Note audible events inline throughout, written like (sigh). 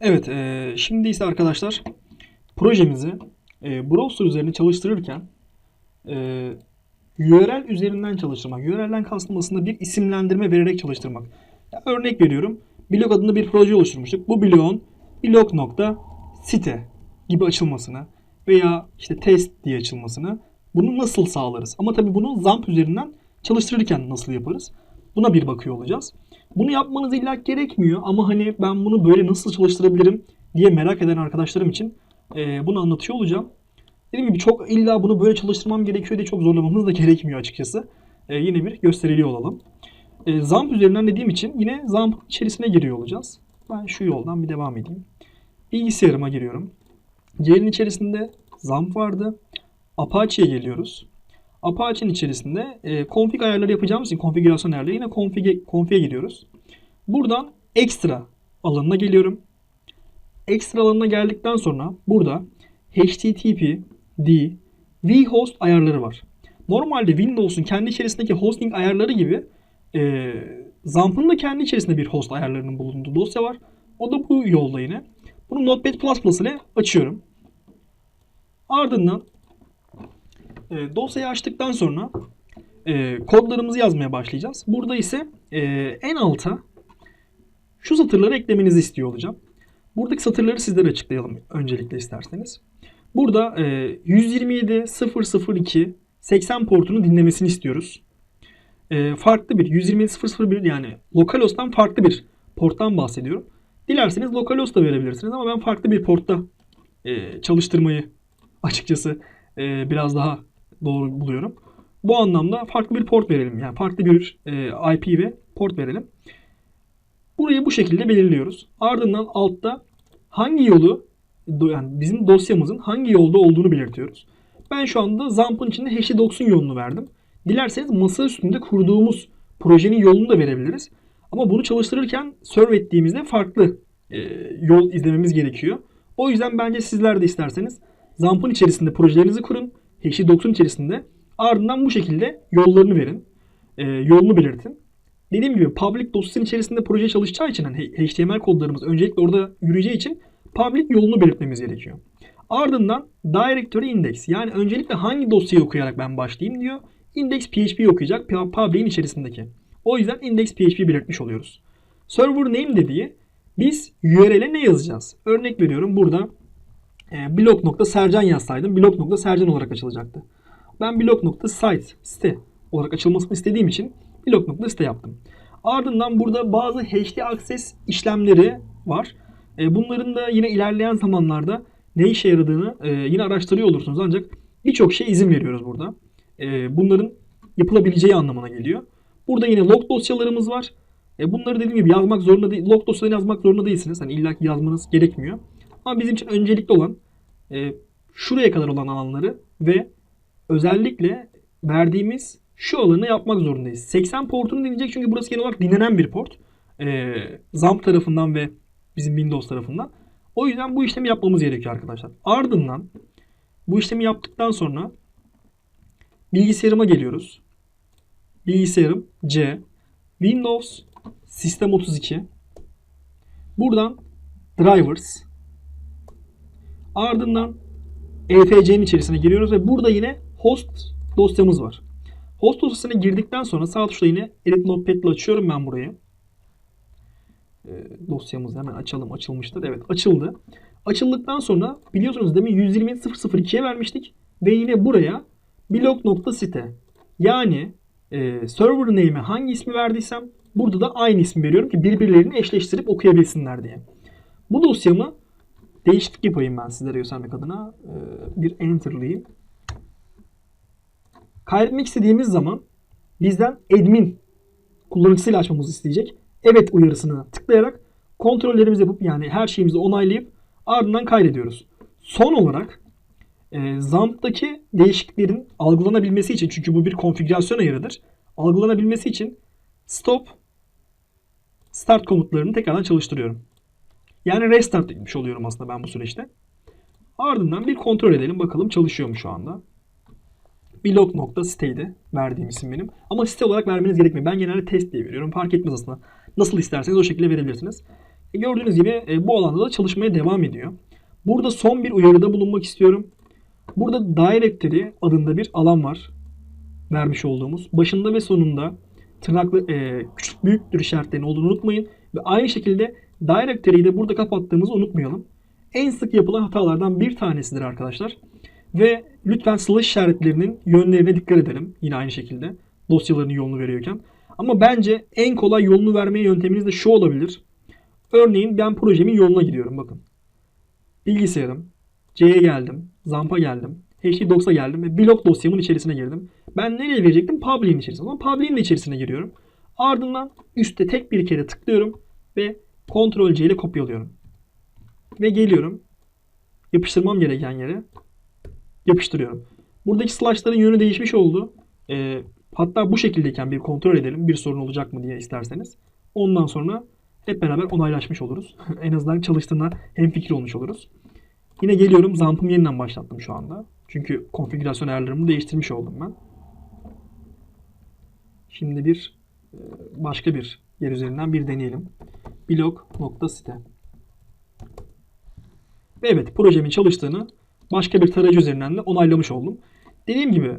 Evet, e, şimdi ise arkadaşlar projemizi e, browser üzerine çalıştırırken e, URL üzerinden çalıştırmak. URL'den kastım aslında bir isimlendirme vererek çalıştırmak. Ya, örnek veriyorum. Blog adında bir proje oluşturmuştuk. Bu blogun blog.site gibi açılmasını veya işte test diye açılmasını bunu nasıl sağlarız? Ama tabii bunu ZAMP üzerinden çalıştırırken nasıl yaparız? Buna bir bakıyor olacağız. Bunu yapmanız illa gerekmiyor ama hani ben bunu böyle nasıl çalıştırabilirim diye merak eden arkadaşlarım için e, bunu anlatıyor olacağım. Dediğim gibi çok illa bunu böyle çalıştırmam gerekiyor diye çok zorlamamız da gerekmiyor açıkçası. E, yine bir gösteriliyor olalım. E, ZAMP üzerinden dediğim için yine ZAMP içerisine giriyor olacağız. Ben şu yoldan bir devam edeyim. Bilgisayarıma giriyorum. C'nin içerisinde ZAMP vardı. Apache'ye geliyoruz. Apache'nin içerisinde e, config ayarları yapacağımız için konfigürasyon ayarları yine config'e config'e giriyoruz. Buradan ekstra alanına geliyorum. Ekstra alanına geldikten sonra burada HTTP, D, vhost ayarları var. Normalde Windows'un kendi içerisindeki hosting ayarları gibi e, Zamp'ın da kendi içerisinde bir host ayarlarının bulunduğu dosya var. O da bu yolda yine. Bunu Notepad++ ile açıyorum. Ardından e, dosyayı açtıktan sonra e, kodlarımızı yazmaya başlayacağız. Burada ise e, en alta şu satırları eklemenizi istiyor olacağım. Buradaki satırları sizlere açıklayalım öncelikle isterseniz. Burada e, 127 002 80 portunu dinlemesini istiyoruz. E, farklı bir 127 001 yani localhost'tan farklı bir porttan bahsediyorum. Dilerseniz localhost da verebilirsiniz ama ben farklı bir portta e, çalıştırmayı açıkçası e, biraz daha doğru buluyorum. Bu anlamda farklı bir port verelim. Yani farklı bir e, IP ve port verelim. Burayı bu şekilde belirliyoruz. Ardından altta hangi yolu yani bizim dosyamızın hangi yolda olduğunu belirtiyoruz. Ben şu anda Zamp'ın içinde HashDocs'un yolunu verdim. Dilerseniz masa üstünde kurduğumuz projenin yolunu da verebiliriz. Ama bunu çalıştırırken serve ettiğimizde farklı e, yol izlememiz gerekiyor. O yüzden bence sizler de isterseniz Zamp'ın içerisinde projelerinizi kurun. HashDocs'un içerisinde. Ardından bu şekilde yollarını verin. E, yolunu belirtin. Dediğim gibi public dosyasının içerisinde proje çalışacağı için hani HTML kodlarımız öncelikle orada yürüyeceği için public yolunu belirtmemiz gerekiyor. Ardından directory index yani öncelikle hangi dosyayı okuyarak ben başlayayım diyor. Index PHP okuyacak public'in içerisindeki. O yüzden index PHP belirtmiş oluyoruz. Server name dediği biz URL'e ne yazacağız? Örnek veriyorum burada e, blog.sercan yazsaydım blog.sercan olarak açılacaktı. Ben blog.site site olarak açılmasını istediğim için blog.site yaptım. Ardından burada bazı HD access işlemleri var. E, bunların da yine ilerleyen zamanlarda ne işe yaradığını e, yine araştırıyor olursunuz. Ancak birçok şey izin veriyoruz burada. E, bunların yapılabileceği anlamına geliyor. Burada yine log dosyalarımız var. Bunları dediğim gibi yazmak zorunda değil. Log dosyalarını yazmak zorunda değilsiniz. Hani illa ki yazmanız gerekmiyor. Ama bizim için öncelikli olan şuraya kadar olan alanları ve özellikle verdiğimiz şu alanı yapmak zorundayız. 80 portunu dinleyecek çünkü burası genel olarak dinlenen bir port. Ee, ZAMP tarafından ve bizim Windows tarafından. O yüzden bu işlemi yapmamız gerekiyor arkadaşlar. Ardından bu işlemi yaptıktan sonra bilgisayarıma geliyoruz. Bilgisayarım C. Windows Sistem 32. Buradan Drivers. Ardından EFC'nin içerisine giriyoruz ve burada yine host dosyamız var. Host dosyasına girdikten sonra sağ tuşla yine Edit Notepad ile açıyorum ben burayı. E, dosyamızı hemen açalım. Açılmıştır. Evet açıldı. Açıldıktan sonra biliyorsunuz demin 120.002'ye vermiştik. Ve yine buraya blog.site yani e, server name'e hangi ismi verdiysem burada da aynı ismi veriyorum ki birbirlerini eşleştirip okuyabilsinler diye. Bu dosyamı değişiklik yapayım ben sizlere göstermek adına. E, bir enter'layayım. Kaydetmek istediğimiz zaman bizden admin kullanıcısıyla açmamızı isteyecek. Evet uyarısını tıklayarak kontrollerimizi yapıp yani her şeyimizi onaylayıp ardından kaydediyoruz. Son olarak e, ZAMP'taki değişikliklerin algılanabilmesi için çünkü bu bir konfigürasyon ayarıdır. Algılanabilmesi için stop start komutlarını tekrardan çalıştırıyorum. Yani restart etmiş oluyorum aslında ben bu süreçte. Ardından bir kontrol edelim bakalım çalışıyor mu şu anda blog.siteydi verdiğim isim benim. Ama site olarak vermeniz gerekmiyor. Ben genelde test diye veriyorum. Fark etmez aslında. Nasıl isterseniz o şekilde verebilirsiniz. E, gördüğünüz gibi e, bu alanda da çalışmaya devam ediyor. Burada son bir uyarıda bulunmak istiyorum. Burada Directory adında bir alan var. Vermiş olduğumuz. Başında ve sonunda tırnaklı e, küçük büyüktür işaretlerinin olduğunu unutmayın. Ve aynı şekilde Directory'yi de burada kapattığımızı unutmayalım. En sık yapılan hatalardan bir tanesidir arkadaşlar. Ve lütfen slash işaretlerinin yönlerine dikkat edelim. Yine aynı şekilde dosyaların yolunu veriyorken. Ama bence en kolay yolunu vermeye yönteminiz de şu olabilir. Örneğin ben projemin yoluna gidiyorum bakın. Bilgisayarım, C'ye geldim, Zamp'a geldim, HD-Docs'a geldim ve blok dosyamın içerisine girdim. Ben nereye verecektim? Public'in içerisine. Ama Public'in içerisine giriyorum. Ardından üstte tek bir kere tıklıyorum ve Ctrl C ile kopyalıyorum. Ve geliyorum. Yapıştırmam gereken yere yapıştırıyorum. Buradaki slashların yönü değişmiş oldu. Ee, hatta bu şekildeyken bir kontrol edelim. Bir sorun olacak mı diye isterseniz. Ondan sonra hep beraber onaylaşmış oluruz. (laughs) en azından çalıştığına hemfikir olmuş oluruz. Yine geliyorum. Zamp'ımı yeniden başlattım şu anda. Çünkü konfigürasyon ayarlarımı değiştirmiş oldum ben. Şimdi bir e, başka bir yer üzerinden bir deneyelim. blog.site Ve evet projemin çalıştığını başka bir tarayıcı üzerinden de onaylamış oldum. Dediğim gibi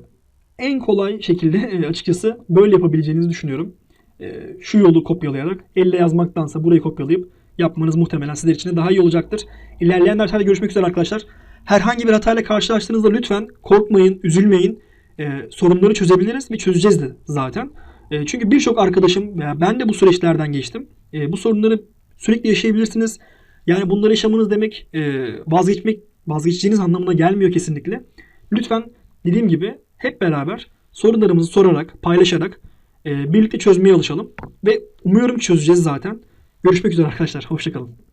en kolay şekilde (laughs) açıkçası böyle yapabileceğinizi düşünüyorum. E, Şu yolu kopyalayarak elle yazmaktansa burayı kopyalayıp yapmanız muhtemelen sizler için de daha iyi olacaktır. İlerleyen derslerde görüşmek üzere arkadaşlar. Herhangi bir hatayla karşılaştığınızda lütfen korkmayın, üzülmeyin. E, sorunları çözebiliriz ve çözeceğiz de zaten. E, çünkü birçok arkadaşım veya ben de bu süreçlerden geçtim. E, bu sorunları sürekli yaşayabilirsiniz. Yani bunları yaşamanız demek e, vazgeçmek vazgeçeceğiniz anlamına gelmiyor kesinlikle. Lütfen dediğim gibi hep beraber sorunlarımızı sorarak, paylaşarak e, birlikte çözmeye alışalım. Ve umuyorum çözeceğiz zaten. Görüşmek üzere arkadaşlar. Hoşçakalın.